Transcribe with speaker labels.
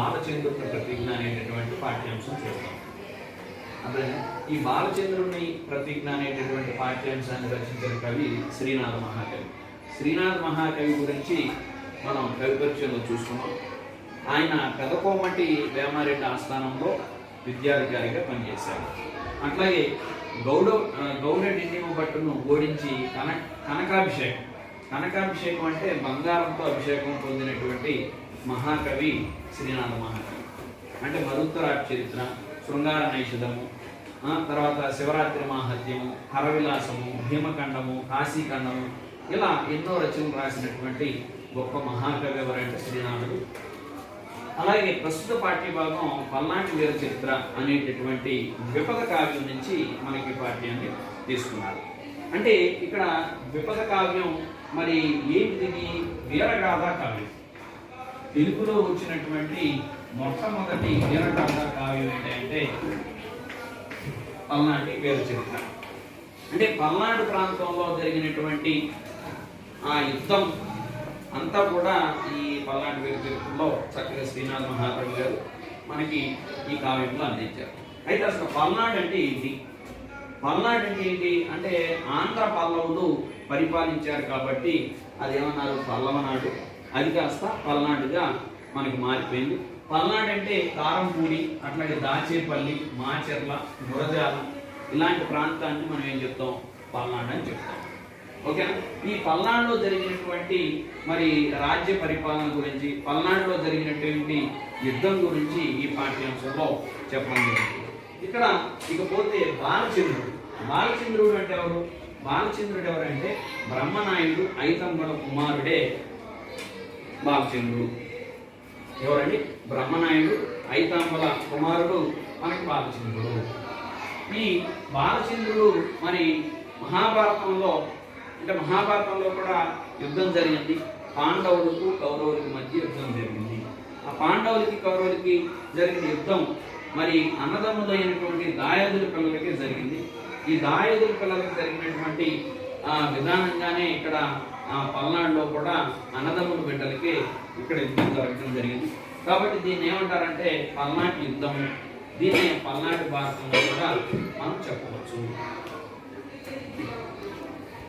Speaker 1: బాలచంద్రుని ప్రతిజ్ఞ అనేటటువంటి పాఠ్యాంశం చేస్తాం అదే ఈ బాలచంద్రుని ప్రతిజ్ఞ అనేటటువంటి పాఠ్యాంశాన్ని రచించిన కవి శ్రీనాథ మహాకవి. శ్రీనాథ మహాకవి గురించి మనం కవిపరిచయంలో చూసుకున్నాం. ఆయన పెదకోమటి వేమారెడ్డి ఆస్థానంలో విద్యాధికారిగా పనిచేశారు. అట్లాగే గౌడ గౌడ గౌడెడ్డి భట్టును ఓడించి కన కనకాభిషేకం. కనకాభిషేకం అంటే బంగారంతో అభిషేకం పొందినటువంటి మహాకవి శ్రీనాథ మహాకవి. అంటే మరుత్తరాట్ చరిత్ర శృంగార నైషధము తర్వాత శివరాత్రి మాహత్యము హరవిలాసము భీమఖండము కాశీఖండము ఇలా ఎన్నో రచనలు రాసినటువంటి గొప్ప మహాకవి ఎవరంటే శ్రీనాథుడు. అలాగే ప్రస్తుత పాఠ్యభాగం పల్నాటి వీర చరిత్ర అనేటటువంటి విపద కావ్యం నుంచి మనకి పాఠ్యాన్ని తీసుకున్నారు. అంటే ఇక్కడ విపద కావ్యం మరి ఏంటిది? వీరగాథా కావ్యం. తెలుగులో వచ్చినటువంటి మొట్టమొదటి వీరగాథ కావ్యం ఏంటంటే పల్నాటి వీర చరిత్ర అంటే పల్నాడు ప్రాంతంలో జరిగినటువంటి ఆ యుద్ధం అంతా కూడా ఈ పల్నాటి వీర చరిత్రలో చక్కగా శ్రీనాథ్ మహాకవి గారు మనకి ఈ కావ్యంలో అందించారు. అయితే అసలు పల్నాడు అంటే ఏంటి? పల్నాడు అంటే ఏంటి? అంటే ఆంధ్ర పల్లవులు పరిపాలించారు కాబట్టి అది ఏమన్నారు పల్లవనాడు అది కాస్త పల్నాడుగా మనకి మారిపోయింది. పల్నాడు అంటే కారంపూడి అట్లాగే దాచేపల్లి మాచెర్ల గురజాల ఇలాంటి ప్రాంతాన్ని మనం ఏం చెప్తాం? పల్నాడు అని చెప్తాం. ఓకేనా? ఈ పల్నాడులో జరిగినటువంటి మరి రాజ్య పరిపాలన గురించి పల్నాడులో జరిగినటువంటి యుద్ధం గురించి ఈ పాఠ్యాంశంలో చెప్పడం జరిగింది ఇక్కడ ఇకపోతే బాలచంద్రుడు. బాలచంద్రుడు అంటే ఎవరు? బాలచంద్రుడు ఎవరంటే బ్రహ్మనాయుడు ఐతంబల కుమారుడే బాలచంద్రుడు ఎవరండి? బ్రహ్మనాయుడు ఐతాంబల కుమారుడు మనకి బాలచంద్రుడు. ఈ బాలచంద్రుడు మరి మహాభారతంలో అంటే మహాభారతంలో కూడా యుద్ధం జరిగింది. పాండవులకు కౌరవులకి మధ్య యుద్ధం జరిగింది. ఆ పాండవులకి కౌరవులకి జరిగిన యుద్ధం మరి అన్నదమ్ములైనటువంటి దాయాదుల పిల్లలకి జరిగింది. ఈ దాయాదుల పిల్లలకి జరిగినటువంటి విధానంగానే ఇక్కడ ఆ పల్నాడులో కూడా అన్నదమ్ముల బిడ్డలకి ఇక్కడ యుద్ధం జరగడం జరిగింది. కాబట్టి దీన్ని ఏమంటారంటే పల్నాటి యుద్ధము. దీన్ని పల్నాటి భారతంలో కూడా మనం చెప్పవచ్చు.